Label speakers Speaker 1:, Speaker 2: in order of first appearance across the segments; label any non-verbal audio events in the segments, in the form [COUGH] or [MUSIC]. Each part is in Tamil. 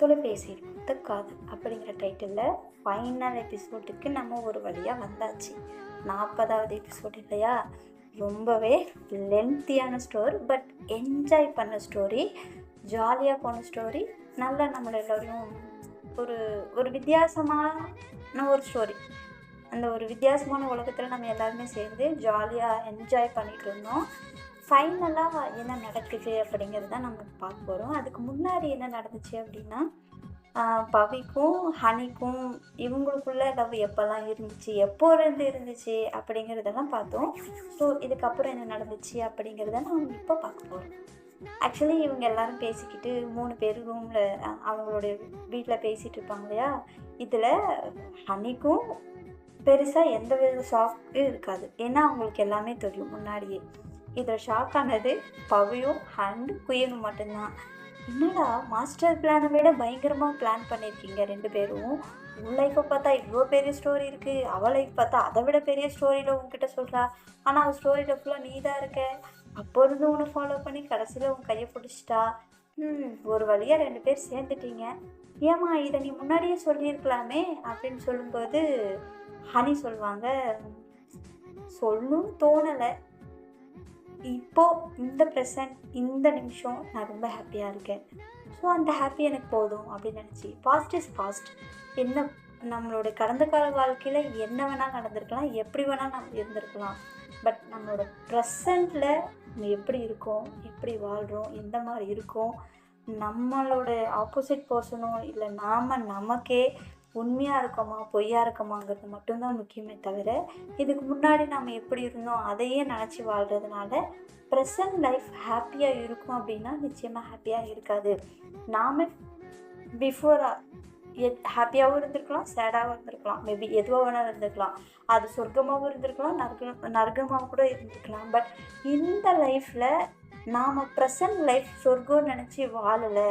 Speaker 1: தொலைபேசியில் பூத்த காதல் அப்படிங்கிற டைட்டிலில் ஃபைனல் எபிசோடுக்கு நம்ம ஒரு வழியாக வந்தாச்சு. நாற்பதாவது எபிசோட் இல்லையா? ரொம்பவே லென்த்தியான ஸ்டோரி பட் என்ஜாய் பண்ண ஸ்டோரி ஜாலியாக போன ஸ்டோரி நல்லா நம்மளை எல்லோரையும் ஒரு ஒரு வித்தியாசமான ஒரு ஸ்டோரி அந்த ஒரு வித்தியாசமான உலகத்தில் நம்ம எல்லாருமே சேர்ந்து ஜாலியாக என்ஜாய் பண்ணிகிட்டு இருந்தோம். ஃபைனலாக என்ன நடக்குது அப்படிங்கிறது தான் நம்ம பார்க்க போகிறோம் அதுக்கு முன்னாடி என்ன நடந்துச்சு அப்படின்னா பவிக்கும் ஹனிக்கும் இவங்களுக்குள்ள லவ் எப்போல்லாம் இருந்துச்சு எப்போ இருந்து இருந்துச்சு அப்படிங்கிறதெல்லாம் பார்த்தோம். ஸோ இதுக்கப்புறம் என்ன நடந்துச்சு அப்படிங்கிறத நம்ம இப்போ பார்க்க போகிறோம் ஆக்சுவலி இவங்க எல்லாரும் பேசிக்கிட்டு மூணு பேர் ரூமில் அவங்களுடைய வீட்டில் பேசிகிட்டு இருப்பாங்க இல்லையா? இதில் ஹனிக்கும் பெருசாக எந்த வித ஷாக்கும் இருக்காது. ஏன்னா அவங்களுக்கு எல்லாமே தெரியும் முன்னாடியே. இதில் ஷாக் ஆனது பவியும் அண்ட் குயனும் மட்டும்தான். என்னடா மாஸ்டர் பிளானை விட பயங்கரமாக பிளான் பண்ணியிருக்கீங்க ரெண்டு பேரும். உன் லைஃப்பை பார்த்தா இவ்வளோ பெரிய ஸ்டோரி இருக்குது அவள் லைஃப் பார்த்தா அதை விட பெரிய ஸ்டோரியில் உன்கிட்ட சொல்கிறா ஆனால் அவள் ஸ்டோரியில் ஃபுல்லாக நீ தான் இருக்க. அப்போ இருந்து உன்னை ஃபாலோ பண்ணி கடைசியில் உன் கையை பிடிச்சிட்டா. ம் ஒரு வழியாக ரெண்டு பேர் சேர்ந்துட்டீங்க. ஏம்மா இதை நீ முன்னாடியே சொல்லியிருக்கலாமே? அப்படின்னு சொல்லும்போது ஹனி சொல்லுவாங்க. சொல்லும் தோணலை. இப்போது இந்த ப்ரெசன்ட் இந்த நிமிஷம் நான் ரொம்ப ஹாப்பியாக இருக்கேன். ஸோ அந்த ஹாப்பி எனக்கு போதும் அப்படின்னு நினச்சி ஃபாஸ்ட் இஸ் ஃபாஸ்ட் என்ன நம்மளோட கடந்த கால வாழ்க்கையில் என்ன வேணால் நடந்திருக்கலாம் எப்படி வேணால் நம்ம இருந்திருக்கலாம். பட் நம்மளோட ப்ரெசண்டில் நம்ம எப்படி இருக்கோம் எப்படி வாழ்கிறோம் எந்த மாதிரி இருக்கோம் நம்மளோட ஆப்போசிட் பர்சனும் இல்லை நாம் நமக்கே உண்மையாக இருக்கோமா பொய்யா இருக்கோமாங்கிறது மட்டும்தான் முக்கியமே தவிர இதுக்கு முன்னாடி நம்ம எப்படி இருந்தோம் அதையே நினச்சி வாழ்கிறதுனால ப்ரெசன்ட் லைஃப் ஹாப்பியாக இருக்கும் அப்படின்னா நிச்சயமாக ஹாப்பியாக இருக்காது. நாம் பிஃபோராக எத் ஹாப்பியாகவும் இருந்திருக்கலாம் சேடாகவும் இருந்திருக்கலாம். மேபி எதுவாக வேணாலும் இருந்திருக்கலாம். அது சொர்க்கமாகவும் இருந்திருக்கலாம் நரக நரகமாக கூட இருந்திருக்கலாம். பட் இந்த லைஃப்பில் நாம் ப்ரெசன்ட் லைஃப் சொர்க்கம் நினச்சி வாழலை.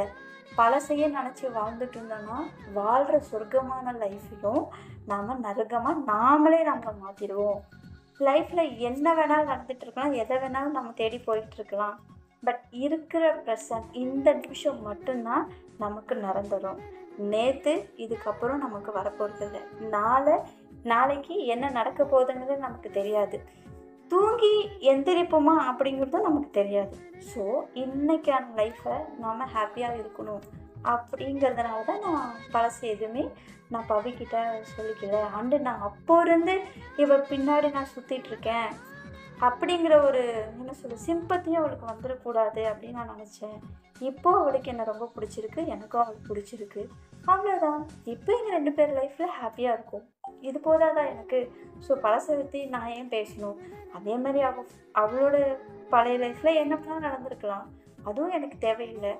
Speaker 1: பழசையே நினச்சி வாழ்ந்துட்டு இருந்தோன்னா வாழ்கிற சொர்க்கமான லைஃப்பையும் நாம் நரகமாக நாமளே நம்ம மாற்றிடுவோம் லைஃப்பில் என்ன வேணாலும் நடந்துட்டு இருக்கலாம் எதை வேணாலும் நம்ம தேடி போயிட்டு இருக்கலாம். பட் இருக்கிற ப்ரெசன்ட் இந்த நிமிஷம் மட்டும்தான் நமக்கு நிரந்தரும். நேற்று இதுக்கப்புறம் நமக்கு வரப்போகிறது இல்லை நாளை நாளைக்கு என்ன நடக்க போகுதுங்கிறது நமக்கு தெரியாது. தூங்கி எந்திரிப்போமா அப்படிங்கிறதும் நமக்கு தெரியாது. ஸோ இன்னைக்கான லைஃப்பை நாம் ஹாப்பியாக இருக்கணும் அப்படிங்கிறதுனால தான் நான் பழசு எதுவுமே நான் பவிக்கிட்ட சொல்லிக்கல. அண்டு நான் அப்போ இருந்து இவ பின்னாடி நான் சுற்றிட்டுருக்கேன் அப்படிங்கிற ஒரு என்ன சொல்ல சிம்பத்தியும் அவளுக்கு வந்துடக்கூடாது அப்படின்னு நான் நினச்சேன். இப்போ அவளுக்கு என்ன ரொம்ப பிடிச்சிருக்கு எனக்கும் அவளுக்கு பிடிச்சிருக்கு. அவ்வளோதான் இப்போ எங்கள் ரெண்டு பேர் லைஃப்பில் ஹாப்பியாக இருக்கும். இது போதாதா எனக்கு? ஸோ பழசை பற்றி நான் ஏன் பேசணும்? அதே மாதிரி அவ அவளோட பழைய லைஃப்பில் என்ன பண்ணால் நடந்திருக்கலாம். அதுவும் எனக்கு தேவையில்லை.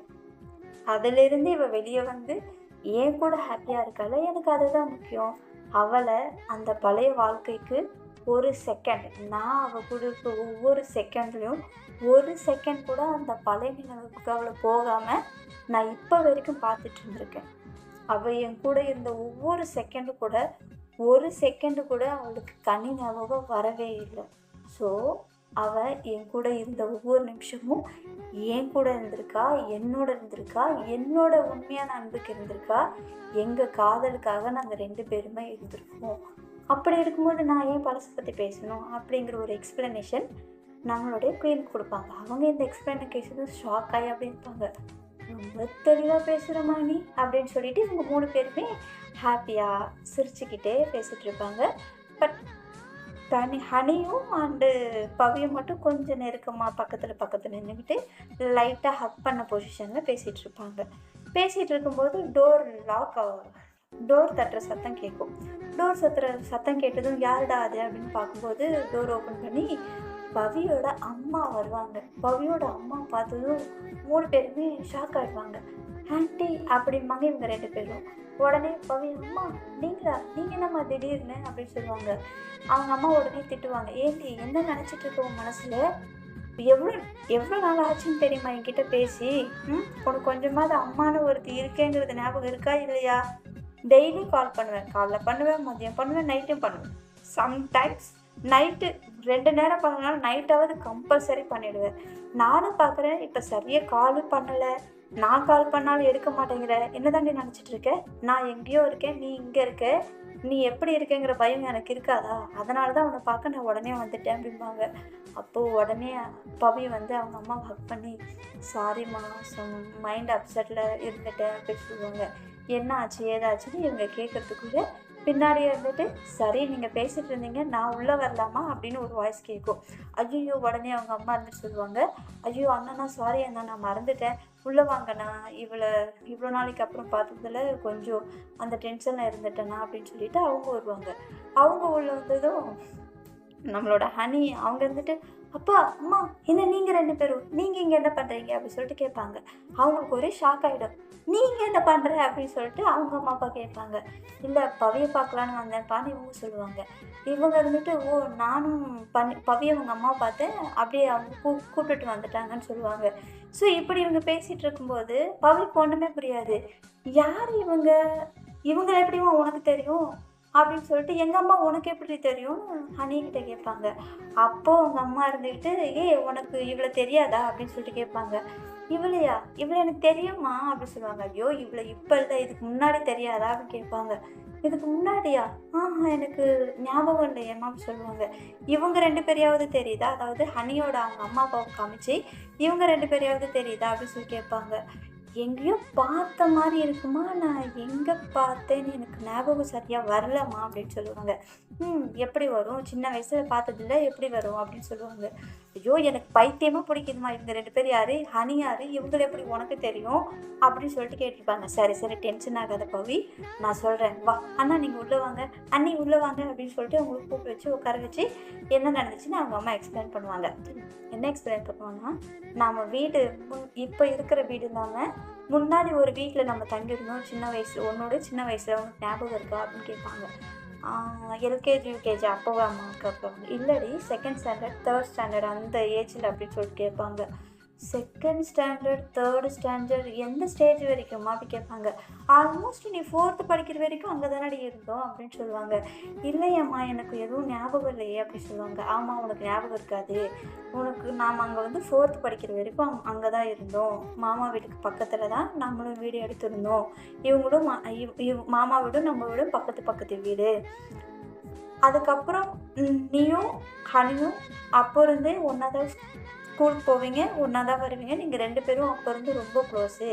Speaker 1: அதிலிருந்து இவள் வெளியே வந்து ஏன் கூட ஹாப்பியாக இருக்காள் எனக்கு அதுதான் முக்கியம். அவளை அந்த பழைய வாழ்க்கைக்கு ஒரு செகண்ட் நான் அவள் கூட இருக்க ஒவ்வொரு செகண்ட்லேயும் ஒரு செகண்ட் கூட அந்த பழைய நினைவுக்கு அவளை போகாமல் நான் இப்போ வரைக்கும் பார்த்துட்டு இருந்திருக்கேன். அவள் என் கூட இருந்த ஒவ்வொரு செகண்டு கூட ஒரு செகண்டு கூட அவளுக்கு கனி ஞாபகம் வரவே இல்லை. ஸோ அவள் என் கூட இருந்த ஒவ்வொரு நிமிஷமும் என் கூட இருந்திருக்கா என்னோட இருந்திருக்கா என்னோட உண்மையான அன்புக்கு இருந்திருக்கா எங்கள் காதலுக்காக நாங்கள் ரெண்டு பேருமே இருந்திருக்கோம் அப்படி இருக்கும்போது நான் ஏன் பழசை பற்றி பேசணும் அப்படிங்கிற ஒரு எக்ஸ்ப்ளனேஷன் நம்மளுடைய குயின் கொடுப்பாங்க. அவங்க இந்த எக்ஸ்ப்ளனேஷன் ஷாக் ஆகி அப்படி இருப்பாங்க. ரொம்ப தெளிவாக பேசுகிறமா நீ அப்படின்னு சொல்லிட்டு இவங்க மூணு பேருமே ஹாப்பியாக சிரிச்சுக்கிட்டே பேசிகிட்டு இருப்பாங்க. பட் தனி ஹனியும் அண்டு பவியும் மட்டும் கொஞ்சம் நெருக்கமாக பக்கத்தில் பக்கத்தில் நின்றுக்கிட்டு லைட்டாக ஹக் பண்ண பொசிஷனில் பேசிகிட்டு இருப்பாங்க. பேசிகிட்டு இருக்கும்போது டோர் லாக் டோர் தட்டுற சத்தம் கேட்கும் டோர் சத்துற சத்தம் கேட்டதும் யாருடா அது? அப்படின்னு பார்க்கும்போது டோர் ஓப்பன் பண்ணி பவியோட அம்மா வருவாங்க. பவியோட அம்மா பார்த்ததும் மூணு பேருமே ஷாக் ஆகிடுவாங்க ஆன்டி அப்படிம்பாங்க இவங்க ரெண்டு பேரும். உடனே பவி அம்மா நீங்களா? நீங்கள் என்னம்மா திடீர்னு? அப்படின்னு சொல்லுவாங்க. அவங்க அம்மா உடனே திட்டுவாங்க. ஏண்டி என்ன நினச்சிட்டு இருக்க உன் மனசில்? எவ்வளோ எவ்வளோ நாள் ஆச்சுன்னு தெரியுமா? என்கிட்ட பேசி ம்? உனக்கு கொஞ்சமாவது அம்மானு ஒருத்தி இருக்கேங்கிறது ஞாபகம் இருக்கா இல்லையா? டெய்லி கால் பண்ணுவேன். காலைல பண்ணுவேன் மதியம் பண்ணுவேன் நைட்டும் பண்ணுவேன். சம்டைம்ஸ் நைட்டு ரெண்டு நேரம் பண்ணனால நைட்டாவது கம்பல்சரி பண்ணிடுவேன். நானும் பார்க்குறேன் இப்போ சரியாக காலும் பண்ணலை. நான் கால் பண்ணாலும் எடுக்க மாட்டேங்கிற. என்னதாண்டி நினச்சிட்டு இருக்க? நான் எங்கேயோ இருக்கேன் நீ இங்கே இருக்க. நீ எப்படி இருக்கேங்கிற பயம் எனக்கு இருக்காதா? அதனால தான் அவனை பார்க்க நான் உடனே வந்துட்டேன் அப்படிம்பாங்க. அப்போது உடனே பவி வந்து அவங்க அம்மா ஹக் பண்ணி சாரிம்மா மைண்ட் அப்செட்டில் இருந்துட்டேன் அப்படின்னு சொல்லுவாங்க. என்ன ஆச்சு ஏதாச்சுன்னு இவங்க கேட்கறதுக்குள்ளே பின்னாடியே இருந்துட்டு சரி நீங்கள் பேசிகிட்டு இருந்தீங்க நான் உள்ளே வரலாமா? அப்படின்னு ஒரு வாய்ஸ் கேட்கும் ஐயோ உடனே அவங்க அம்மா இருந்துட்டு சொல்லுவாங்க ஐயோ அண்ணனா சாரி அண்ணா நான் மறந்துட்டேன். உள்ளே வாங்கண்ணா இவ்வளோ இவ்வளோ நாளைக்கு அப்புறம் பார்த்ததுல கொஞ்சம் அந்த டென்ஷனில் இருந்துட்டேண்ணா அப்படின்னு சொல்லிட்டு அவங்க வருவாங்க. அவங்க உள்ளே வந்ததும் நம்மளோட ஹனி அவங்க இருந்துட்டு அப்பா அம்மா என்ன நீங்கள் ரெண்டு பேரும்? நீங்கள் இங்கே என்ன பண்ணுறீங்க அப்படின்னு சொல்லிட்டு கேட்பாங்க. அவங்களுக்கு ஒரே ஷாக் ஆகிடும் நீங்கள் என்ன பண்ணுற அப்படின்னு சொல்லிட்டு அவங்க அம்மா அப்பா கேட்பாங்க. இல்லை பவியை பார்க்கலான்னு வந்தேன்ப்பான்னு இவங்க சொல்லுவாங்க. இவங்க இருந்துட்டு ஓ நானும் பண்ணி பவியை அவங்க அம்மா பார்த்தேன். அப்படியே அவங்க கூ கூப்பிட்டுட்டு வந்துட்டாங்கன்னு சொல்லுவாங்க. ஸோ இப்படி இவங்க பேசிகிட்டு இருக்கும்போது பவிக்கு ஒன்றுமே புரியாது. யார் இவங்க? இவங்களை எப்படிமா உனக்கு தெரியும்? அப்படின்னு சொல்லிட்டு எங்கள் அம்மா உனக்கு எப்படி தெரியும்னு ஹனிக்கிட்ட கேட்பாங்க. அப்போது அவங்க அம்மா இருந்துக்கிட்டு ஏ உனக்கு இவ்வளோ தெரியாதா? அப்படின்னு சொல்லிட்டு கேட்பாங்க. இவளையா? இவ்வளோ எனக்கு தெரியுமா? அப்படின்னு சொல்லுவாங்க. ஐயோ இவ்வளோ இப்போ இல்லை இதுக்கு முன்னாடி தெரியாதா? அப்படின்னு கேட்பாங்க. இதுக்கு முன்னாடியா? ஆஹா எனக்கு ஞாபகம் இல்லையேம்மா அப்படின்னு சொல்லுவாங்க. இவங்க ரெண்டு பேரையாவது தெரியுதா? அதாவது ஹனியோட அவங்க அம்மா அப்பாவை காமிச்சு இவங்க ரெண்டு பேரையாவது தெரியுதா? அப்படின்னு சொல்லி கேட்பாங்க. எங்கேயோ பார்த்த மாதிரி இருக்குமா? நான் எங்கே பார்த்தேன்னு எனக்கு ஞாபகம் சரியாக வரலம்மா அப்படின்னு சொல்லுவாங்க. ம் எப்படி வரும்? சின்ன வயசில் பார்த்ததில்ல எப்படி வரும்? அப்படின்னு சொல்லுவாங்க. ஐயோ எனக்கு பைத்தியமாக பிடிக்குதுமா இவங்க ரெண்டு பேர் யார்? ஹனி யார்? இவங்களை எப்படி உனக்கு தெரியும்? அப்படின்னு சொல்லிட்டு கேட்டிருப்பாங்க. சரி சரி டென்ஷன் ஆகாத பவி. நான் சொல்கிறேன் வா அண்ணா நீங்கள் உள்ளே வாங்க. அண்ணி உள்ளே வாங்க. அப்படின்னு சொல்லிட்டு அவங்களுக்கு கூப்பிட்டு வச்சு உட்கார வச்சு என்ன நடந்துச்சுன்னு அவங்க அம்மா எக்ஸ்பிளைன் பண்ணுவாங்க. என்ன எக்ஸ்பிளைன் பண்ணுவாங்கன்னா நம்ம வீடு முன் இப்போ இருக்கிற வீடு இல்லாமல் முன்னாடி ஒரு வீட்டில் நம்ம தங்கியிருந்தோம். சின்ன வயசில். உன்னோட சின்ன வயசில் உனக்கு ஞாபகம் இருக்கா அப்படின்னு கேட்பாங்க. எல்கேஜி யூகேஜி அப்போவே அம்மா கேட்பாங்க. இல்லடி செகண்ட் ஸ்டாண்டர்ட் தேர்ட் ஸ்டாண்டர்ட் அந்த ஏஜில் அப்படின்னு சொல்லிட்டு கேட்பாங்க. செகண்ட் ஸ்டாண்டர்ட் தேர்டு ஸ்டாண்டர்ட் எந்த ஸ்டேஜ் வரைக்குமா அப்படி கேட்பாங்க. ஆல்மோஸ்ட் நீ ஃபோர்த்து படிக்கிற வரைக்கும் அங்கே தானடி இருந்தோம் அப்படின்னு சொல்லுவாங்க. இல்லையம்மா எனக்கு எதுவும் ஞாபகம் இல்லையே அப்படி சொல்லுவாங்க. ஆமாம் உனக்கு ஞாபகம் இருக்காது. உனக்கு நாம் அங்கே வந்து ஃபோர்த்து படிக்கிற வரைக்கும் அங்கே தான் இருந்தோம். மாமா வீட்டுக்கு பக்கத்தில் தான் நம்மளும் வீடு எடுத்திருந்தோம். இவங்களும் மா- இவ்- இவ்- மாமா வீடும் நம்ம வீடும் பக்கத்து பக்கத்து வீடு. அதுக்கப்புறம் நீயும் ஹனியும் அப்போ இருந்தே ஒன்றா தான் ஸ்கூலுக்கு போவீங்க ஒன்றா தான் வருவீங்க. நீங்கள் ரெண்டு பேரும் அப்போ இருந்து ரொம்ப க்ளோஸு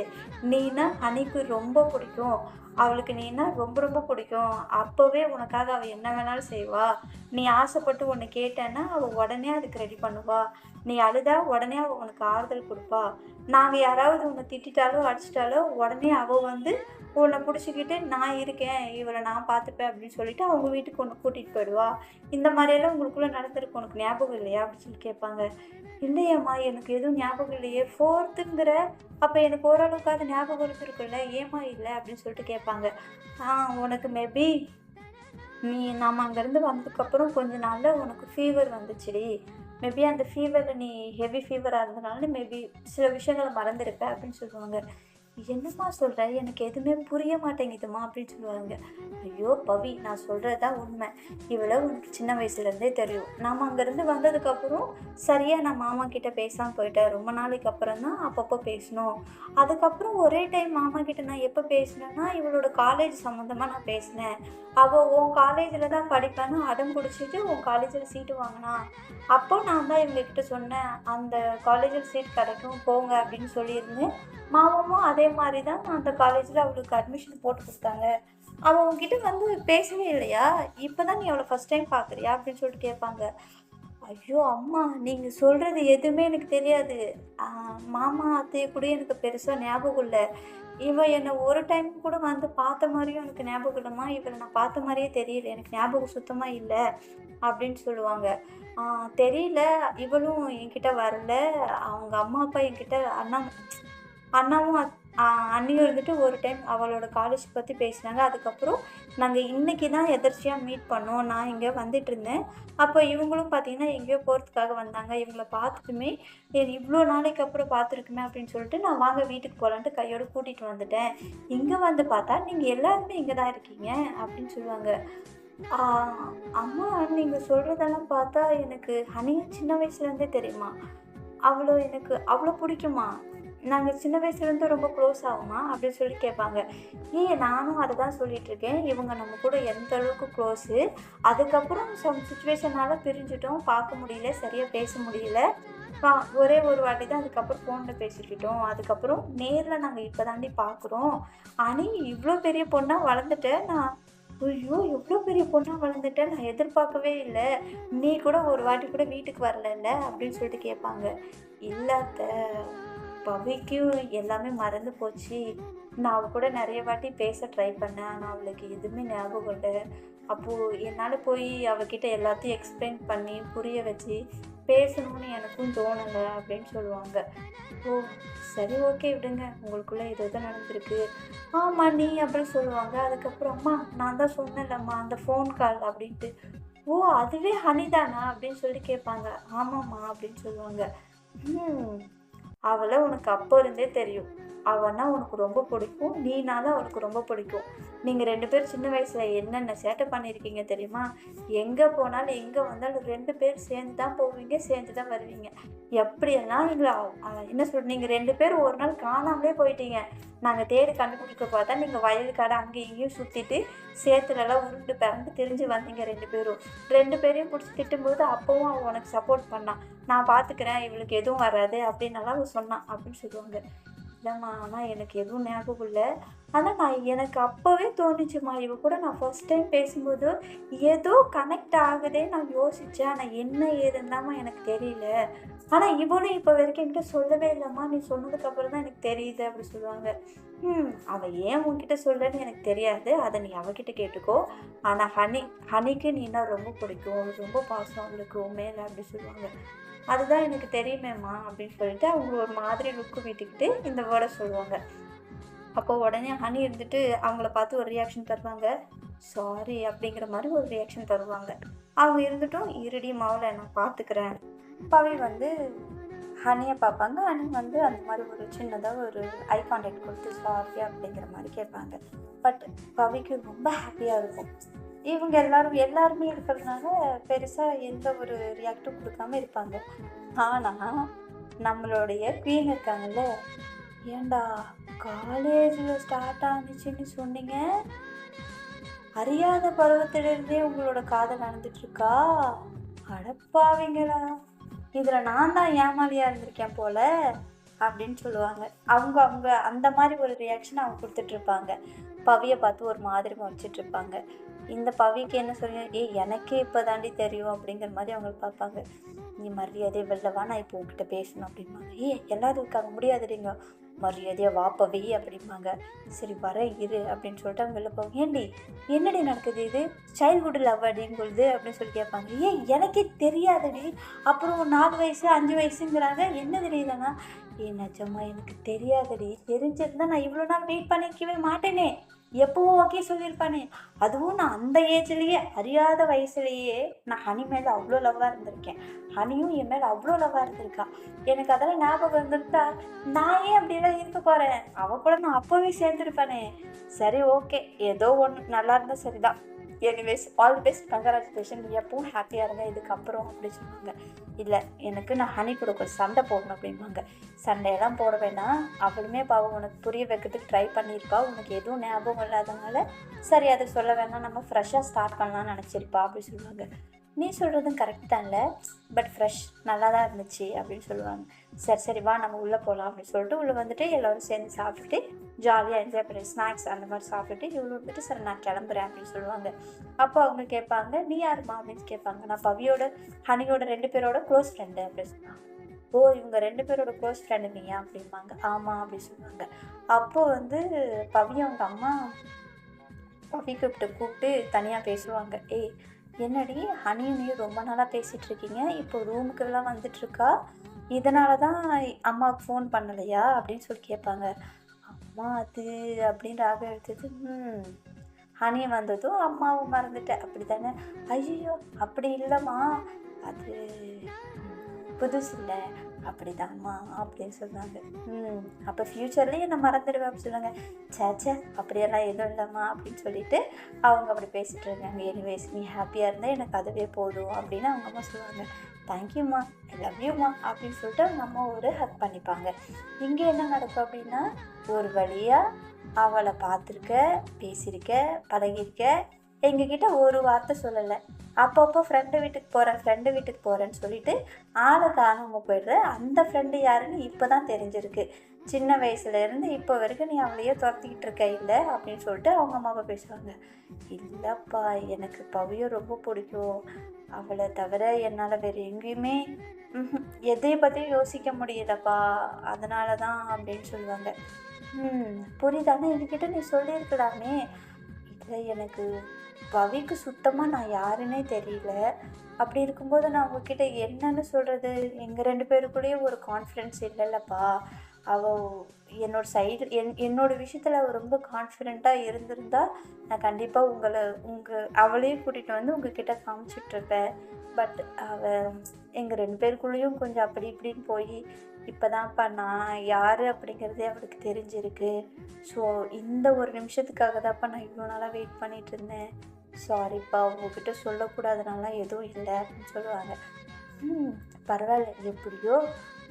Speaker 1: நீனா ஹனிக்கு ரொம்ப பிடிக்கும். அவளுக்கு நீனா ரொம்ப ரொம்ப பிடிக்கும். அப்போவே உனக்காக அவள் என்ன வேணாலும் செய்வா. நீ ஆசைப்பட்டு ஒன்று கேட்டேன்னா அவள் உடனே அதுக்கு ரெடி பண்ணுவா. நீ அழுதா உடனே அவள் உனக்கு ஆறுதல் கொடுப்பா. நாங்கள் யாராவது உன்னை திட்டிட்டாலோ அடிச்சிட்டாலோ உடனே அவள் வந்து உன்னை பிடிச்சிக்கிட்டு நான் இருக்கேன் இவளை நான் பார்த்துப்பேன் அப்படின்னு சொல்லிட்டு அவங்க வீட்டுக்கு ஒன்று கூட்டிகிட்டு போயிடுவா. இந்த மாதிரியெல்லாம் உங்களுக்குள்ளே நடந்திருக்கு. உனக்கு ஞாபகம் இல்லையா? அப்படின்னு சொல்லி கேட்பாங்க. இல்லையம்மா எனக்கு எதுவும் ஞாபகம் இல்லையே. ஃபோர்த்துங்கிற அப்போ எனக்கு ஓரளவுக்காக ஞாபகம் இருந்திருக்குல்ல ஏமா இல்லை? அப்படின்னு சொல்லிட்டு கேட்பாங்க. ஆ உனக்கு மேபி நீ நாம் அங்கேருந்து வந்ததுக்கப்புறம் கொஞ்ச நாளில் உனக்கு ஃபீவர் வந்துச்சுடி. மேபி அந்த ஃபீவரில் நீ ஹெவி ஃபீவராக இருந்தனால மேபி சில விஷயங்களை மறந்துருப்ப அப்படின்னு சொல்லுவாங்க. என்னம்மா சொல்கிற எனக்கு எதுவுமே புரிய மாட்டேங்குதுமா அப்படின்னு சொல்லுவாங்க. ஐயோ பவி நான் சொல்கிறது தான் உண்மை. இவளை உனக்கு சின்ன வயசுலேருந்தே தெரியும். நாம் அங்கேருந்து வந்ததுக்கப்புறம் சரியாக நான் மாமா கிட்டே பேசாமல் போயிட்டேன். ரொம்ப நாளைக்கு அப்புறம் தான் அப்பப்போ பேசணும். அதுக்கப்புறம் ஒரே டைம் மாமா கிட்ட நான் எப்போ பேசினேன்னா இவளோட காலேஜ் சம்மந்தமாக நான் பேசினேன். அவள் உன் காலேஜில் தான் படிப்பேன்னு அடம் பிடிச்சிட்டு உன் காலேஜில் சீட்டு வாங்கினா? அப்போ நான் தான் இவங்கக்கிட்ட சொன்னேன் அந்த காலேஜில் சீட் கிடைக்கும் போங்க அப்படின்னு சொல்லியிருந்தேன் மாமாவும் அதே மாதிரி தான் அந்த காலேஜில் அவளுக்கு அட்மிஷன் போட்டு கொடுத்தாங்க. அவள் உங்ககிட்ட வந்து பேசவே இல்லையா? இப்போ தான் நீ அவளை ஃபஸ்ட் டைம் பார்க்குறியா? அப்படின்னு சொல்லிட்டு கேட்பாங்க. ஐயோ அம்மா நீங்கள் சொல்கிறது எதுவுமே எனக்கு தெரியாது. மாமா அத்தையை கூட எனக்கு பெருசாக ஞாபகம் இல்லை. இவன் என்னை ஒரு டைம் கூட வந்து பார்த்த மாதிரியும் எனக்கு ஞாபகம் இல்லைம்மா. இவளை நான் பார்த்த மாதிரியே தெரியல. எனக்கு ஞாபகம் சுத்தமாக இல்லை அப்படின்னு சொல்லுவாங்க. தெரியல. இவளும் என்கிட்ட வரல. அவங்க அம்மா அப்பா என்கிட்ட அண்ணா அண்ணாவும் அன்னையும் இருந்துட்டு ஒரு டைம் அவளோட காலேஜ் பற்றி பேசினாங்க. அதுக்கப்புறம் நாங்கள் இன்னைக்கு தான் எதர்ச்சியாக மீட் பண்ணோம். நான் இங்கே வந்துட்டு இருந்தேன். அப்போ இவங்களும் பார்த்தீங்கன்னா எங்கேயோ போகிறதுக்காக வந்தாங்க. இவங்கள பார்த்துட்டுமே இவ்வளோ நாளைக்கு அப்புறம் பார்த்துருக்குமே அப்படின்னு சொல்லிட்டு நான் வாங்க வீட்டுக்கு போகலான்ட்டு கையோடு கூட்டிகிட்டு வந்துட்டேன். இங்கே வந்து பார்த்தா நீங்கள் எல்லாருமே இங்கே தான் இருக்கீங்க அப்படின்னு சொல்லுவாங்க. அம்மா நீங்கள் சொல்கிறதெல்லாம் பார்த்தா எனக்கு ஹனியா சின்ன வயசுலேருந்தே தெரியுமா? அவ்வளோ எனக்கு அவ்வளோ பிடிக்குமா? நாங்கள் சின்ன வயசுலேருந்து ரொம்ப க்ளோஸ் ஆகுமா? அப்படின்னு சொல்லி கேட்பாங்க. ஏன் நானும் அதை தான் சொல்லிகிட்ருக்கேன் இவங்க நம்ம கூட எந்த அளவுக்கு க்ளோஸு அதுக்கப்புறம் சம் சுச்சுவேஷனால் பிரிஞ்சிட்டோம். பார்க்க முடியல சரியாக பேச முடியல. ஒரே ஒரு வாட்டி தான் அதுக்கப்புறம் ஃபோனில் பேசிக்கிட்டோம். அதுக்கப்புறம் நேரில் நாங்கள் இப்போ தாண்டி பார்க்குறோம். அனி இவ்வளோ பெரிய பொண்ணாக வளர்ந்துட்டேன் நான் ஐயோ எவ்வளோ பெரிய பொண்ணாக வளர்ந்துட்டேன் நான் எதிர்பார்க்கவே இல்லை. நீ கூட ஒரு வாட்டி கூட வீட்டுக்கு வரல அப்படின்னு சொல்லிட்டு கேட்பாங்க. இல்லாத பவிக்கும் எல்லாமே மறந்து போச்சு. நான் அவள் கூட நிறைய வாட்டி பேச ட்ரை பண்ணேன். ஆனால் அவளுக்கு எதுவுமே ஞாபகம் இல்லை. அப்போது என்னால் போய் அவகிட்ட எல்லாத்தையும் எக்ஸ்பிளைன் பண்ணி புரிய வச்சு பேசணும்னு எனக்கும் தோணலை அப்படின்னு சொல்லுவாங்க. ஓ சரி ஓகே விடுங்க. உங்களுக்குள்ளே இது தான் நடந்திருக்கு. ஆமாம் நீ அப்படின்னு சொல்லுவாங்க. அதுக்கப்புறம் அம்மா நான் தான் சொன்னேன்லம்மா அந்த ஃபோன் கால் அப்படின்ட்டு. ஓ அதுவே ஹனிதானா அப்படின்னு சொல்லி கேட்பாங்க. ஆமாம்மா அப்படின்னு சொல்லுவாங்க. ம் அவளை உனக்கு அப்போ இருந்தே தெரியும். அவனா உனக்கு ரொம்ப பிடிக்கும் நீனால அவளுக்கு ரொம்ப பிடிக்கும். நீங்கள் ரெண்டு பேரும் சின்ன வயசில் என்னென்ன சேட்டை பண்ணியிருக்கீங்க தெரியுமா? எங்கே போனாலும் எங்கே வந்தாலும் ரெண்டு பேர் சேர்ந்து தான் போவீங்க சேர்ந்து தான் வருவீங்க. எப்படியெல்லாம் எங்களை என்ன சொல் நீங்கள் ரெண்டு பேரும் ஒரு நாள் காணாமலே போயிட்டீங்க. நாங்கள் தேடி கண்டுபிடிக்க பார்த்தா நீங்கள் வயல் கடை அங்கேயும் இங்கேயும் சுற்றிட்டு சேத்துலலாம் உருண்டு பிறந்து திரிஞ்சு வந்தீங்க ரெண்டு பேரும். ரெண்டு பேரையும் பிடிச்சி திட்டும்போது அப்பவும் அவன் உனக்கு சப்போர்ட் பண்ணான். நான் பார்த்துக்கிறேன் இவளுக்கு எதுவும் வராது அப்படின்னலாம் அவன் சொன்னான் அப்படின்னு சொல்லுவாங்க. இல்லைம்மா ஆனால் எனக்கு எதுவும் ஞாபகம் இல்லை. ஆனால் நான் எனக்கு அப்போவே தோணுச்சுமா இவ கூட நான் ஃபர்ஸ்ட் டைம் பேசும்போது ஏதோ கனெக்ட் ஆகுதே நான் யோசித்தேன் ஆனால் என்ன ஏதுந்தாம்மா எனக்கு தெரியல. ஆனால் இவனும் இப்போ வரைக்கும் என்கிட்ட சொல்லவே இல்லைம்மா. நீ சொன்னதுக்கப்புறம் தான் எனக்கு தெரியுது அப்படி சொல்லுவாங்க. ம் அவள் ஏன் உன்கிட்ட சொல்லன்னு எனக்கு தெரியாது. அதை நீ அவகிட்ட கேட்டுக்கோ. ஆனால் ஹனி ஹனிக்கு நீனா ரொம்ப பிடிக்கும்? ரொம்ப பாசம் அவளுக்கு மேலே அப்படி சொல்லுவாங்க. அதுதான் எனக்கு தெரியுமேம்மா அப்படின்னு சொல்லிட்டு அவங்க ஒரு மாதிரி லுக்கு விட்டுக்கிட்டு இந்த வேர்டை சொல்லுவாங்க. அப்போது உடனே ஹனி இருந்துட்டு அவங்கள பார்த்து ஒரு ரியாக்ஷன் தருவாங்க. சாரி அப்படிங்கிற மாதிரி ஒரு ரியாக்ஷன் தருவாங்க. அவங்க இருந்துட்டும் இருடி மாவில் நான் பார்த்துக்கிறேன். பவி வந்து ஹனியை பார்ப்பாங்க. ஹனி வந்து அந்த மாதிரி ஒரு சின்னதாக ஒரு ஐ கான்டாக்ட் கொடுத்து சாரி அப்படிங்கிற மாதிரி கேட்பாங்க. பட் பவிக்கு ரொம்ப ஹாப்பியாக இருக்கும். இவங்க எல்லாரும் எல்லாருமே இருக்கிறதுனால பெருசாக எந்த ஒரு ரியாக்டும் கொடுக்காம இருப்பாங்க. ஆனால் நம்மளுடைய குவீன் இருக்காங்கல்ல ஏண்டா காலேஜில் ஸ்டார்ட் ஆனிச்சுன்னு சொன்னீங்க? அறியாத பருவத்திலிருந்தே உங்களோட காதல் நடந்துட்டுருக்கா? அடப்பாவீங்களா இதில் நான் தான் ஏமாலியாக இருந்திருக்கேன் போல அப்படின்னு சொல்லுவாங்க. அவங்க அவங்க அந்த மாதிரி ஒரு ரியாக்ஷன் அவங்க கொடுத்துட்ருப்பாங்க பவியை பார்த்து ஒரு மாதிரி வச்சுட்டு இருப்பாங்க. இந்த பவிக்கு என்ன சொல்லி ஏ எனக்கே இப்போ தாண்டி தெரியும் அப்படிங்கிற மாதிரி அவங்க பார்ப்பாங்க. நீ மரியாதையை வெளில வா நான் இப்போ உங்ககிட்ட பேசணும் அப்படிம்பாங்க. ஏ எல்லாரும் இருக்காங்க முடியாதுடிங்க. மரியாதையாக வாப்பவே அப்படிம்பாங்க. சரி வர இரு அப்படின்னு சொல்லிட்டு அவங்க வெளில போவாங்க. ஏண்டி என்னடி நடக்குது இது? சைல்ட்ஹுட் லவ் அப்படிங்குறது அப்படின்னு சொல்லி கேட்பாங்க. ஏய் எனக்கே தெரியாதடி. அப்புறம் ஒரு நாலு வயசு அஞ்சு வயசுங்கிறாங்க. என்ன தெரியுதுன்னா ஏ நிஜமா எனக்கு தெரியாதடி. தெரிஞ்சிருந்தா நான் இவ்வளோ நாள் வெயிட் பண்ணிக்கவே மாட்டேனே. எப்பவும் ஓகே சொல்லியிருப்பானே. அதுவும் நான் அந்த ஏஜ்லேயே அறியாத வயசுலேயே நான் ஹனி மேலே அவ்வளோ லவ்வாக இருந்திருக்கேன். ஹனியும் என் மேலே அவ்வளோ லவ்வாக இருந்திருக்கா. எனக்கு அதெல்லாம் ஞாபகம் இருந்திருந்தா நான் ஏன் அப்படிலாம் இருக்க போகிறேன் அவள் கூட நான் அப்போவே சேர்ந்துருப்பேனே. சரி ஓகே ஏதோ ஒன்று நல்லா இருந்தால் சரிதான். எனிவேஸ் ஆல் பெஸ்ட் கங்க்ராச்சுலேஷன் எப்பவும் ஹாப்பியாக இருங்க. இதுக்கப்புறம் அப்படி சொன்னாங்க இல்லை எனக்கு நான் ஹனி கொடுக்க சண்டை போடணும் அப்படிம்பாங்க. சண்டையெல்லாம் போட வேணாம். அவளுமே பாவம் உனக்கு புரிய வைக்கிறதுக்கு ட்ரை பண்ணியிருப்பா. உனக்கு எதுவும் ஞாபகம் இல்லாதனால சரி அதை சொல்ல வேணாம். நம்ம ஃப்ரெஷ்ஷாக ஸ்டார்ட் பண்ணலாம்னு நினச்சிருப்பா. அப்படி சொல்லுவாங்க. நீ சொல்கிறதும் கரெக்ட் தான்ல பட் ஃப்ரெஷ் நல்லா தான் இருந்துச்சு அப்படின்னு சொல்லுவாங்க. சரி சரி வா நம்ம உள்ளே போகலாம் அப்படின்னு சொல்லிட்டு உள்ளே வந்துட்டு எல்லோரும் சேர்ந்து சாப்பிட்டுட்டு ஜாலியாக என்ஜாய் பண்ணி ஸ்நாக்ஸ் அந்த மாதிரி சாப்பிட்டுட்டு இவ்வளோ வந்துட்டு சரி நான் கிளம்புறேன் அப்படின்னு சொல்லுவாங்க. அப்போ அவங்க கேட்பாங்க நீ யாருமா அப்படின்னு கேட்பாங்க. நான் பவியோட ஹனியோட ரெண்டு பேரோட க்ளோஸ் ஃப்ரெண்டு அப்படின்னு சொன்னாங்க. ஓ இவங்க ரெண்டு பேரோட க்ளோஸ் ஃப்ரெண்டு நீயா அப்படிம்பாங்க. ஆமாம் அப்படின்னு சொல்லுவாங்க அப்போது வந்து பவி அவங்க அம்மா பவி கூப்பிட்டு கூப்பிட்டு தனியாக பேசுவாங்க. ஏய் என்னடி ஹனியும் ரொம்ப நாளாக பேசிகிட்டு இருக்கீங்க இப்போ ரூமுக்கெல்லாம் வந்துட்டுருக்கா? இதனால தான் அம்மாவுக்கு ஃபோன் பண்ணலையா? அப்படின்னு சொல்லி கேட்பாங்க. அம்மா அது அப்படின்னு ராக எடுத்தது ம். ஹனி வந்ததும் அம்மாவும் மறந்துட்டேன் அப்படி தானே ஐயோ அப்படி இல்லைம்மா. அது புதுசு இல்லை அப்படிதான்மா அப்படின்னு சொன்னாங்க ம் அப்போ ஃப்யூச்சர்லேயும் நான் மறந்துடுவேன் அப்படின்னு சொன்னாங்க சே சே அப்படியெல்லாம் எதுவும் இல்லைம்மா அப்படின்னு சொல்லிட்டு அவங்க அப்படி பேசிகிட்டு இருக்காங்க. எனிவேஸ் நீ ஹாப்பியாக இருந்தால் எனக்கு அதுவே போதும் அப்படின்னு அவங்க அம்மா சொல்லுவாங்க. தேங்க்யூம்மா ஐ லவ் யூம்மா அப்படின்னு சொல்லிட்டு அவங்க அம்மா ஒரு ஹக் பண்ணிப்பாங்க. இங்கே என்ன நடக்கும் அப்படின்னா ஒரு வழியாக அவளை பார்த்துருக்க பேசியிருக்க பழகியிருக்க எங்ககிட்ட ஒரு வார்த்தை சொல்லலை. அப்பப்போ ஃப்ரெண்டு வீட்டுக்கு போகிறேன் ஃப்ரெண்டு வீட்டுக்கு போகிறேன்னு சொல்லிட்டு ஆளை காணாமல் போயிடுற அந்த ஃப்ரெண்டு யாருன்னு இப்போ தான் தெரிஞ்சிருக்கு. சின்ன வயசுலேருந்து இப்போ வரைக்கும் நீ அவளையே துரத்திக்கிட்டு இருக்க இல்லை? அப்படின்னு சொல்லிட்டு அவங்க அம்மாவை பேசுவாங்க. இல்லைப்பா எனக்கு பவியை ரொம்ப பிடிக்கும். அவளை தவிர என்னால் வேறு எங்கேயுமே எதையை பற்றியும் யோசிக்க முடியலப்பா. அதனால தான் அப்படின்னு சொல்லுவாங்க. ம் புரியுதானே? என்கிட்ட நீ சொல்லியிருக்கலாமே. இல்லை எனக்கு பவிக்கு சுத்தமாக நான் யாருன்னே தெரியல. அப்படி இருக்கும்போது நான் அவங்கக்கிட்ட என்னன்னு சொல்கிறது எங்கள் ரெண்டு பேருக்குள்ளேயும் ஒரு கான்ஃபிடென்ஸ் இல்லைல்லப்பா. அவள் என்னோட சைடு என் என்னோட விஷயத்தில் அவள் ரொம்ப கான்ஃபிடெண்ட்டாக இருந்திருந்தா நான் கண்டிப்பாக உங்களை உங்கள் அவளையும் கூட்டிகிட்டு வந்து உங்ககிட்ட காமிச்சிட்ருப்பேன் பட் அவள் எங்கள் ரெண்டு பேருக்குள்ளேயும் கொஞ்சம் அப்படி இப்படின்னு போய் இப்போ தான்ப்பா நான் யார் அப்படிங்கிறதே அவளுக்கு தெரிஞ்சிருக்கு. ஸோ இந்த ஒரு நிமிஷத்துக்காக தான்ப்பா நான் இவ்வளோ நாளாக வெயிட் பண்ணிகிட்டு இருந்தேன். சாரிப்பா உங்ககிட்ட சொல்லக்கூடாதுனாலாம் எதுவும் இல்லை அப்படின்னு சொல்லுவாங்க. ம் பரவாயில்ல. எப்படியோ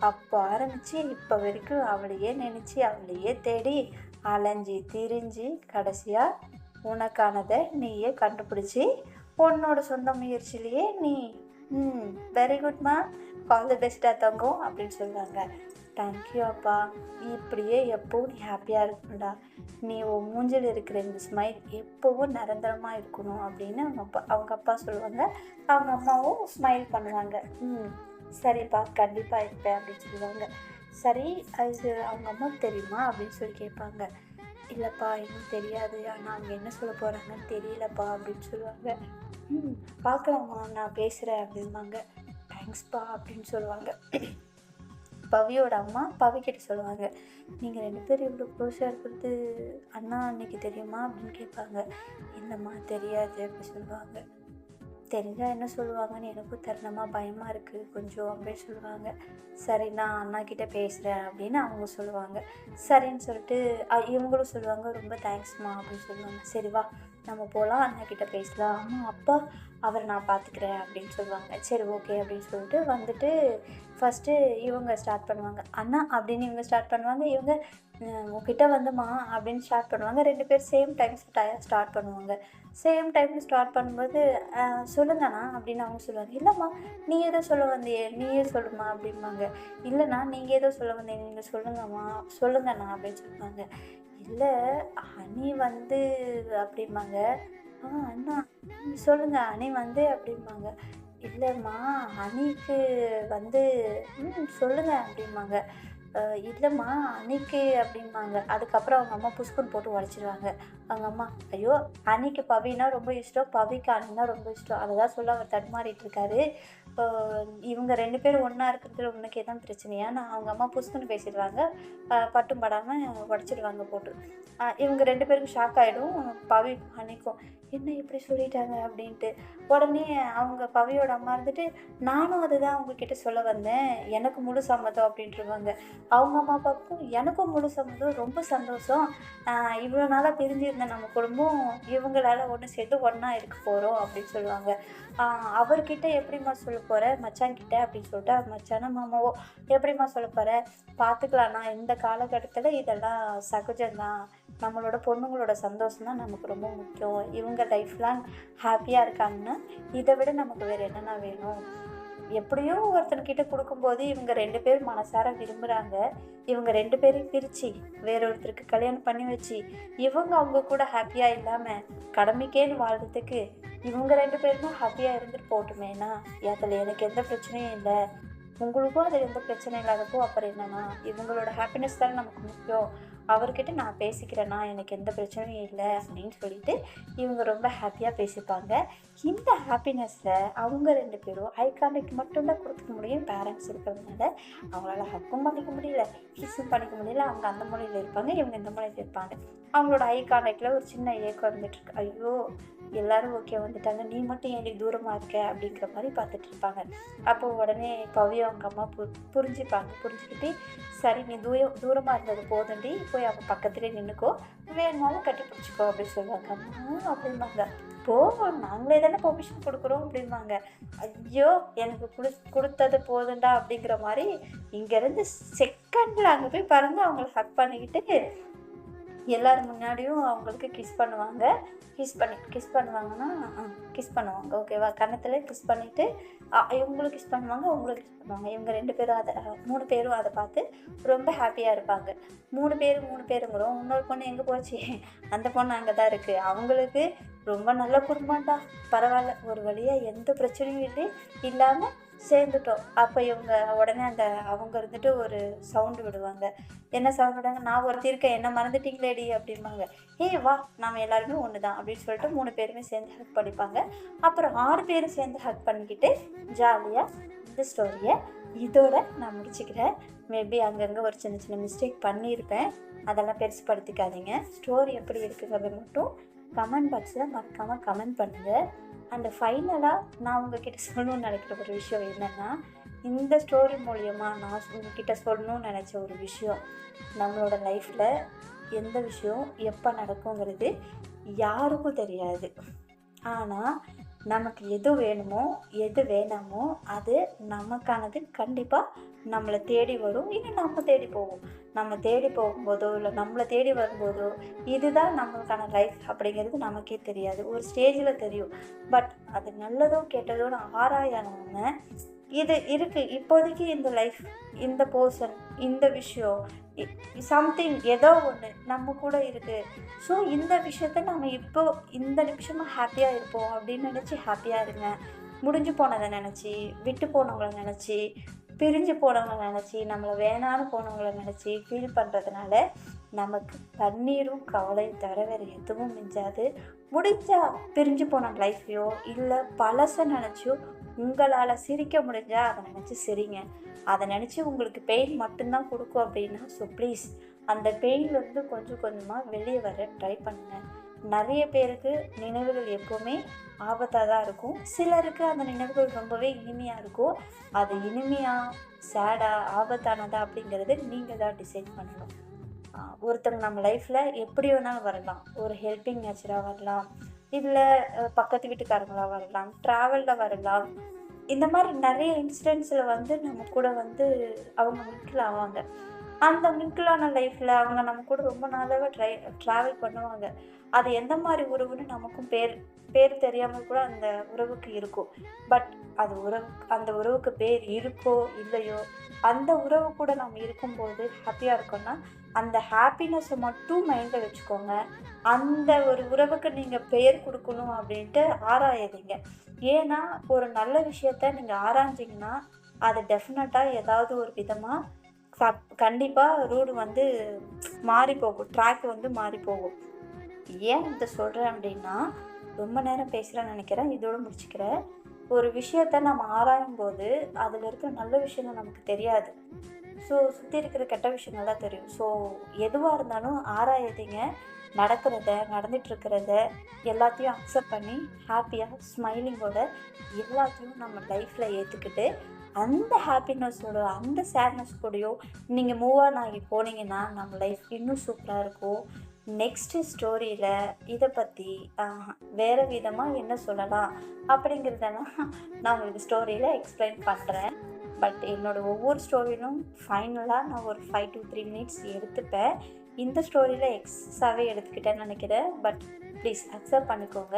Speaker 1: அப்போ ஆரம்பித்து இப்போ வரைக்கும் அவளையே நினச்சி அவளையே தேடி அலைஞ்சி திரிஞ்சு கடைசியாக உனக்கானதை நீயே கண்டுபிடிச்சி உன்னோட சொந்த முயற்சியிலேயே நீ ம் வெரி குட்மா ஆல் தி பெஸ்ட்டாக தங்கும் அப்படின்னு சொல்லுவாங்க தேங்க்யூ அப்பா. இப்படியே எப்போவும் நீ ஹாப்பியாக இருக்கணும்டா. நீ உன் மூஞ்சில் இருக்கிற இந்த ஸ்மைல் எப்போவும் நிரந்தரமாக இருக்கணும் அப்படின்னு அவங்க அப்பா அவங்க அப்பா சொல்லுவாங்க. அவங்க அம்மாவும் ஸ்மைல் பண்ணுவாங்க. ம் சரிப்பா கண்டிப்பாக இருப்பேன் அப்படின்னு சொல்லுவாங்க. சரி அது அவங்க அம்மாவுக்கு தெரியுமா அப்படின்னு சொல்லி கேட்பாங்க. இல்லைப்பா இன்னும் தெரியாது. ஆனால் அவங்க என்ன சொல்ல போகிறாங்கன்னு தெரியலப்பா அப்படின்னு சொல்லுவாங்க. ம் பார்க்கலாமா நான் பேசுகிறேன் அப்படிம்பாங்க. தேங்க்ஸ்ப்பா அப்படின்னு சொல்லுவாங்க. பவியோட அம்மா பவி கிட்ட சொல்லுவாங்க. நீங்கள் ரெண்டு பேரும் இவ்வளோ க்ளோஸாக இருக்கிறது அண்ணா அன்னைக்கு தெரியுமா? அப்படின்னு கேட்பாங்க. இல்லைம்மா தெரியாது அப்படின்னு சொல்லுவாங்க. தெரிஞ்சால் என்ன சொல்லுவாங்கன்னு எனக்கும் தருணமாக பயமாக இருக்குது கொஞ்சம் அப்படின்னு சொல்லுவாங்க. சரி நான் அண்ணா கிட்டே பேசுகிறேன் அப்படின்னு அவங்க சொல்லுவாங்க. சரின்னு சொல்லிட்டு இவங்களும் சொல்லுவாங்க ரொம்ப தேங்க்ஸ்மா அப்படின்னு சொல்லுவாங்க. சரி வா நம்ம போகலாம் அண்ணா கிட்டே பேசலாம். அம்மா அப்பா அவரை நான் பார்த்துக்கிறேன் அப்படின்னு சொல்லுவாங்க. சரி ஓகே அப்படின்னு சொல்லிட்டு வந்துட்டு ஃபஸ்ட்டு இவங்க ஸ்டார்ட் பண்ணுவாங்க. அண்ணா அப்படின்னு இவங்க ஸ்டார்ட் பண்ணுவாங்க. இவங்க உங்ககிட்ட வந்துமா? அப்படின்னு ஸ்டார்ட் பண்ணுவாங்க. ரெண்டு பேர் சேம் டைம் ஸ்டார்ட் பண்ணுவாங்க. சேம் டைம் ஸ்டார்ட் பண்ணும்போது சொல்லுங்கண்ணா அப்படின்னு அவங்க சொல்லுவாங்க. இல்லைம்மா நீ ஏதோ சொல்ல வந்தியே நீயே சொல்லுமா? அப்படிம்பாங்க. இல்லைண்ணா நீங்கள் ஏதோ சொல்ல வந்தீங்க நீங்கள் சொல்லுங்கம்மா சொல்லுங்கண்ணா அப்படின்னு சொல்லுவாங்க. இல்லை அணி வந்து அப்படிம்பாங்க. ஆ அண்ணா சொல்லுங்கள் அணி வந்து அப்படிம்பாங்க. இல்லைம்மா அன்னைக்கு வந்து ம் சொல்லுங்க அப்படிம்பாங்க. இல்லைம்மா அன்னைக்கு அப்படிம்பாங்க. அதுக்கப்புறம் அவங்க அம்மா புஷ்குன்னு போட்டு உடச்சிருவாங்க. அவங்க அம்மா ஐயோ அன்னைக்கு பவினா ரொம்ப இஷ்டம் பவிக்கு அண்ணா ரொம்ப இஷ்டம். அதை தான் சொல்ல அவர் தடுமாறிட்டு இருக்காரு. இவங்க ரெண்டு பேரும் ஒன்றா இருக்கிறதுல உனக்கு எதுவும் பிரச்சனையா? நான் அவங்க அம்மா புஷ்குன்னு பேசிடுவாங்க. பட்டும் படாமல் உடச்சிடுவாங்க போட்டு. இவங்க ரெண்டு பேருக்கும் ஷாக் ஆகிடும் பவி அன்னைக்கும். என்ன இப்படி சொல்லிட்டாங்க? அப்படின்ட்டு. உடனே அவங்க பவியோட அம்மா இருந்துட்டு நானும் அதுதான் அவங்கக்கிட்ட சொல்ல வந்தேன். எனக்கு முழு சம்மதம் அப்படின்ட்டுருவாங்க அவங்க அம்மா அப்பாவுக்கும் எனக்கும் முழு சம்மதம் ரொம்ப சந்தோஷம். இவ்வளோ நாளாக பிரிஞ்சிருந்த நம்ம குடும்பம் இவங்களால ஒன்று சேர்த்து ஒன்றா இருக்க போகிறோம் அப்படின்னு சொல்லுவாங்க. அவர்கிட்ட எப்படிம்மா சொல்ல போகிற மச்சான் கிட்டே அப்படின்னு சொல்லிட்டு மச்சான மாமாவோ எப்படிம்மா சொல்ல போகிற பார்த்துக்கலாம்ண்ணா இந்த காலகட்டத்தில் இதெல்லாம் சகஜம்தான். நம்மளோட பொண்ணுங்களோட சந்தோஷம் தான் நமக்கு ரொம்ப முக்கியம். இவங்க லைஃப் லாங் ஹாப்பியாக இருக்காங்கன்னா இதை விட நமக்கு வேறு என்னென்ன வேணும்? எப்படியோ ஒருத்தர்கிட்ட கொடுக்கும்போது இவங்க ரெண்டு பேரும் மனசார விரும்புகிறாங்க இவங்க ரெண்டு பேரையும் பிரித்து வேற ஒருத்தருக்கு கல்யாணம் பண்ணி வச்சு இவங்க அவங்க கூட ஹாப்பியாக இல்லாமல் கடமைக்கேன்னு வாழ்றதுக்கு இவங்க ரெண்டு பேருமே ஹாப்பியாக இருந்துட்டு போட்டுமேனா அதில் எனக்கு எந்த பிரச்சனையும் இல்லை. உங்களுக்கும் அதில் எந்த பிரச்சனையும் இல்லாதப்போ அப்புறம் என்னன்னா இவங்களோட ஹாப்பினஸ் தானே நமக்கு முக்கியம். அவர்கிட்ட நான் பேசிக்கிறேன்னா எனக்கு எந்த பிரச்சனையும் இல்லை அப்படின்னு சொல்லிட்டு இவங்க ரொம்ப ஹாப்பியாக பேசிப்பாங்க. இந்த ஹாப்பினஸ்ஸை அவங்க ரெண்டு பேரும் ஐகானிக் மட்டும்தான் கொடுத்துக்க முடியும். பேரண்ட்ஸ் இருக்கிறதுனால அவங்களால ஹக்கும் பண்ணிக்க முடியல கிஸும் பண்ணிக்க முடியல. அவங்க அந்த மூலையில் இருப்பாங்க இவங்க இந்த மூலையில் இருப்பாங்க. அவங்களோட ஐகானிக்கில் ஒரு சின்ன ஏக்கம் இருந்துட்டு ஐயோ எல்லாரும் ஓகே வந்துட்டாங்க. நீ மட்டும் ஏன் தூரமாக இருக்க? அப்படிங்கிற மாதிரி பார்த்துட்டு இருப்பாங்க. அப்போ உடனே பவியும் அவங்க அம்மா பு புரிஞ்சுப்பாங்க. புரிஞ்சுக்கிட்டு சரி நீ தூரம் தூரமாக இருந்தது போதண்டி போய் அவங்க பக்கத்துலேயே நின்றுக்கோ வேணுனாலும் கட்டி பிடிச்சிக்கோ அப்படின்னு சொல்லுவாங்க. அம்மா அப்படிம்பாங்க. போ நாங்களே தானே பெர்மிஷன் கொடுக்குறோம் அப்படிம்பாங்க. ஐயோ எனக்கு கொடு கொடுத்தது போதுண்டா அப்படிங்கிற மாதிரி இங்கேருந்து செகண்டில் அங்கே போய் பறந்து அவங்கள ஹக் பண்ணிக்கிட்டு எல்லார் முன்னாடியும் அவங்களுக்கு கிஸ் பண்ணுவாங்க. கிஸ் பண்ணி கிஸ் பண்ணுவாங்கன்னா கிஸ் பண்ணுவாங்க. ஓகேவா? கன்னத்தில் கிஸ் பண்ணிவிட்டு இவங்களுக்கு கிஸ் பண்ணுவாங்க அவங்களுக்கு கிஸ் பண்ணுவாங்க இவங்க ரெண்டு பேரும் அதை மூணு பேரும் அதை பார்த்து ரொம்ப ஹாப்பியாக இருப்பாங்க. மூணு பேர் மூணு பேருங்கிறோம். இன்னொரு பொண்ணு எங்கே போச்சு? அந்த பொண்ணு அங்கே தான் இருக்குது அவங்களுக்கு ரொம்ப நல்ல குடும்பம்டா. பரவாயில்ல. ஒரு வழியாக எந்த பிரச்சனையும் இல்லை. இல்லாமல் சேர்ந்துட்டோம். அப்போ இவங்க உடனே அந்த அவங்க இருந்துட்டு ஒரு சவுண்டு விடுவாங்க. என்ன சவுண்ட் விடுவாங்க? நான் ஒருத்தி இருக்கேன். என்ன மறந்துட்டீங்களேடி அப்படிம்பாங்க. ஏய் வா நாம் எல்லாருமே ஒன்று தான் அப்படின்னு சொல்லிட்டு மூணு பேருமே சேர்ந்து ஹக் பண்ணிப்பாங்க. அப்புறம் ஆறு பேரும் சேர்ந்து ஹக் பண்ணிக்கிட்டு ஜாலியாக இந்த ஸ்டோரியை இதோட நான் முடிச்சுக்கிறேன். மேபி அங்கங்கே ஒரு சின்ன சின்ன மிஸ்டேக் பண்ணியிருப்பேன். அதெல்லாம் பெருசுப்படுத்திக்காதீங்க ஸ்டோரி எப்படி இருக்குங்கிறத மட்டும் கமெண்ட் பாக்ஸில் மறக்காமல் கமெண்ட் பண்ணுங்கள் அண்ட் ஃபைனலாக நான் உங்ககிட்ட சொல்லணும்னு நினைக்கிற ஒரு விஷயம் என்னென்னா இந்த ஸ்டோரி மூலயமா நான் உங்ககிட்ட சொல்லணும்னு நினச்ச ஒரு விஷயம் நம்மளோட லைஃப்பில் எந்த விஷயம் எப்போ நடக்குங்கிறது யாருக்கும் தெரியாது. ஆனால் நமக்கு எது வேணுமோ எது வேணாமோ அது நமக்கானது கண்டிப்பாக நம்மளை தேடி வரும் இல்லை நம்ம தேடி போவோம் நம்ம தேடி போகும்போதோ இல்லை நம்மளை தேடி வரும்போதோ இதுதான் நம்மளுக்கான லைஃப் அப்படிங்கிறது நமக்கே தெரியாது. ஒரு ஸ்டேஜில் தெரியும். பட் அது நல்லதோ கெட்டதோன்னு ஆராயணும்னு இது இருக்குது இப்போதைக்கு இந்த லைஃப் இந்த போர்ஷன் இந்த விஷயம் சம்திங் ஏதோ ஒன்று நம்ம கூட இருக்குது ஸோ இந்த விஷயத்த நம்ம இப்போ இந்த நிமிஷமாக ஹாப்பியாக இருப்போம் அப்படின்னு நினச்சி ஹாப்பியாக இருங்க. முடிஞ்சு போனதை நினச்சி விட்டு போனவங்கள நினச்சி பிரிஞ்சு போனவங்களை நினச்சி நம்மளை வேணான்னு போனவங்களை நினச்சி ஃபீல் பண்ணுறதுனால நமக்கு தண்ணீரும் கவலையும் தவிர வேறு எதுவும் மிஞ்சாது. முடிஞ்சால் பிரிஞ்சு போன லைஃப்பையோ இல்லை பழசை நினச்சியோ உங்களால் சிரிக்க முடிஞ்சால் அதை நினச்சி சிரிங்க. அதை நினச்சி உங்களுக்கு பெயின் மட்டும்தான் கொடுக்கும் அப்படின்னா ஸோ ப்ளீஸ் அந்த பெயின்லேருந்து கொஞ்சம் கொஞ்சமாக வெளியே வர ட்ரை பண்ணுங்கள் நிறைய பேருக்கு நினைவுகள் எப்போவுமே ஆபத்தாக தான் இருக்கும். சிலருக்கு அந்த நினைவுகள் ரொம்பவே இனிமையாக இருக்கும். அது இனிமையாக சேடாக ஆபத்தானதா அப்படிங்கிறது நீங்கள் தான் டிசைட் பண்ணணும். ஒருத்தங்க நம்ம லைஃப்பில் எப்படி வேணாலும் வரலாம். ஒரு ஹெல்பிங் நேச்சராக வரலாம். இல்லை பக்கத்து வீட்டுக்காரங்களாக வரலாம். ட்ராவலில் வரலாம். இந்த மாதிரி நிறைய இன்சிடென்ட்ஸில் வந்து நம்ம கூட வந்து அவங்க மிங்கிள் ஆவாங்க. அந்த மிங்கிளான லைஃப்பில் அவங்க நம்ம கூட ரொம்ப நாளாகவே ட்ரை ட்ராவல் பண்ணுவாங்க. அது எந்த மாதிரி உறவுன்னு நமக்கும் பேர் பேர் தெரியாமல் கூட அந்த உறவுக்கு இருக்கும். பட் அது உறவு அந்த உறவுக்கு பேர் இருக்கோ இல்லையோ அந்த உறவு கூட நம்ம இருக்கும்போது ஹாப்பியாக இருக்கோம்னா அந்த ஹாப்பினஸ்ஸை மட்டும் மைண்டில் வச்சுக்கோங்க. அந்த ஒரு உறவுக்கு நீங்கள் பெயர் கொடுக்கணும் அப்படின்ட்டு ஆராயதிங்க. ஏன்னா ஒரு நல்ல விஷயத்த நீங்கள் ஆராய்ஞ்சிங்கன்னா அது டெஃபினட்டாக ஏதாவது ஒரு விதமாக கண்டிப்பாக ரூடு வந்து மாறி போகும். ட்ராக் வந்து மாறி போகும். ஏன் இதை சொல்கிறேன் அப்படின்னா ரொம்ப நேரம் பேசுகிறேன்னு நினைக்கிறேன். இதோடு முடிச்சுக்கிறேன். ஒரு விஷயத்த நம்ம ஆராயும் போது அதில் இருக்கிற நல்ல விஷயங்கள் நமக்கு தெரியாது. ஸோ சுற்றி இருக்கிற கெட்ட விஷயங்கள் தான் தெரியும். ஸோ எதுவாக இருந்தாலும் ஆராயதிங்க. நடக்கிறத நடந்துட்டுருக்கிறத எல்லாத்தையும் அக்செப்ட் பண்ணி ஹாப்பியாக ஸ்மைலிங்கோட எல்லாத்தையும் நம்ம லைஃப்பில் ஏற்றுக்கிட்டு அந்த ஹாப்பினஸோட அந்த சேட்னஸ் கூடயோ நீங்கள் மூவ் ஆன் ஆகி போனீங்கன்னா நம்ம லைஃப் இன்னும் சூப்பராக இருக்கும். நெக்ஸ்ட்டு ஸ்டோரியில் இதை பற்றி வேறு விதமாக என்ன சொல்லலாம் அப்படிங்கிறதெல்லாம் நான் உங்களுக்கு ஸ்டோரியில் எக்ஸ்பிளைன் பண்ணுறேன் பட் என்னோடய ஒவ்வொரு ஸ்டோரியிலும் ஃபைனலாக நான் ஒரு ஃபைவ் டு த்ரீ மினிட்ஸ் எடுத்துப்பேன். இந்த ஸ்டோரியில் எக்ஸாகவே எடுத்துக்கிட்டேன்னு நினைக்கிறேன். பட் ப்ளீஸ் அக்செப்ட் பண்ணிக்கோங்க.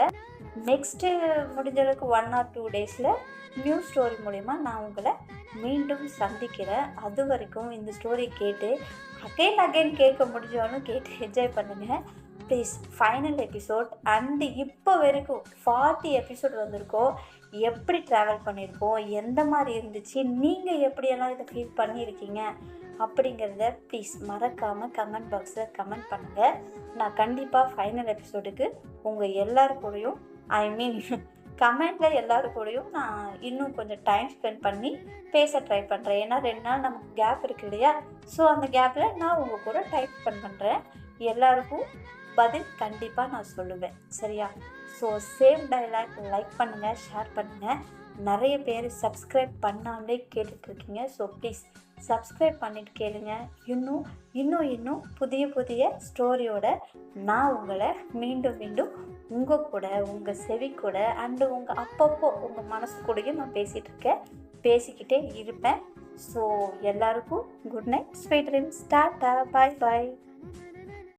Speaker 1: நெக்ஸ்ட்டு uh, முடிஞ்சளவுக்கு ஒன் ஆர் டூ டேஸில் நியூ ஸ்டோரி மூலிமா நான் உங்களை மீண்டும் சந்திக்கிறேன். அது வரைக்கும் இந்த ஸ்டோரி கேட்டு அகைன் அகைன் கேட்க முடிஞ்சாலும் கேட்டு என்ஜாய் பண்ணுங்கள் ப்ளீஸ் ஃபைனல் எபிசோட் அண்டு இப்போ வரைக்கும் ஃபார்ட்டி எபிசோட் வந்திருக்கோம் எப்படி ட்ராவல் பண்ணியிருக்கோம் எந்த மாதிரி இருந்துச்சு நீங்கள் எப்படியெல்லாம் இதை ஃபீல் பண்ணியிருக்கீங்க அப்படிங்கிறத ப்ளீஸ் மறக்காமல் கமெண்ட் பாக்ஸில் கமெண்ட் பண்ணுங்கள் நான் கண்டிப்பாக ஃபைனல் எபிசோடுக்கு உங்கள் எல்லாரு கூடயும் ஐ மீன் [LAUGHS] கமெண்டில் எல்லோரு கூடயும் நான் இன்னும் கொஞ்சம் டைம் ஸ்பெண்ட் பண்ணி பேச ட்ரை பண்ணுறேன் ஏன்னா ரெண்டு நாள் நமக்கு கேப் இருக்கு இல்லையா? ஸோ அந்த கேப்பில் நான் உங்கள் கூட டைம் ஸ்பெண்ட் பண்ணுறேன் எல்லாருக்கும் பதில் கண்டிப்பாக நான் சொல்லுவேன். சரியா? ஸோ சேம் டைலாக் லைக் பண்ணுங்கள் ஷேர் பண்ணுங்கள் நிறைய பேர் சப்ஸ்கிரைப் பண்ணாமலே கேட்டுட்ருக்கீங்க ஸோ ப்ளீஸ் சப்ஸ்கிரைப் பண்ணிட்டு கேளுங்க. இன்னும் இன்னும் இன்னும் புதிய புதிய ஸ்டோரியோட நான் உங்களை மீண்டும் மீண்டும் உங்கள் கூட உங்கள் செவி கூட அண்டு உங்கள் அப்பப்போ உங்கள் மனசு கூடயும் நான் பேசிகிட்டு இருக்கேன். பேசிக்கிட்டே இருப்பேன். ஸோ எல்லாருக்கும் good night sweet dreams tata bye bye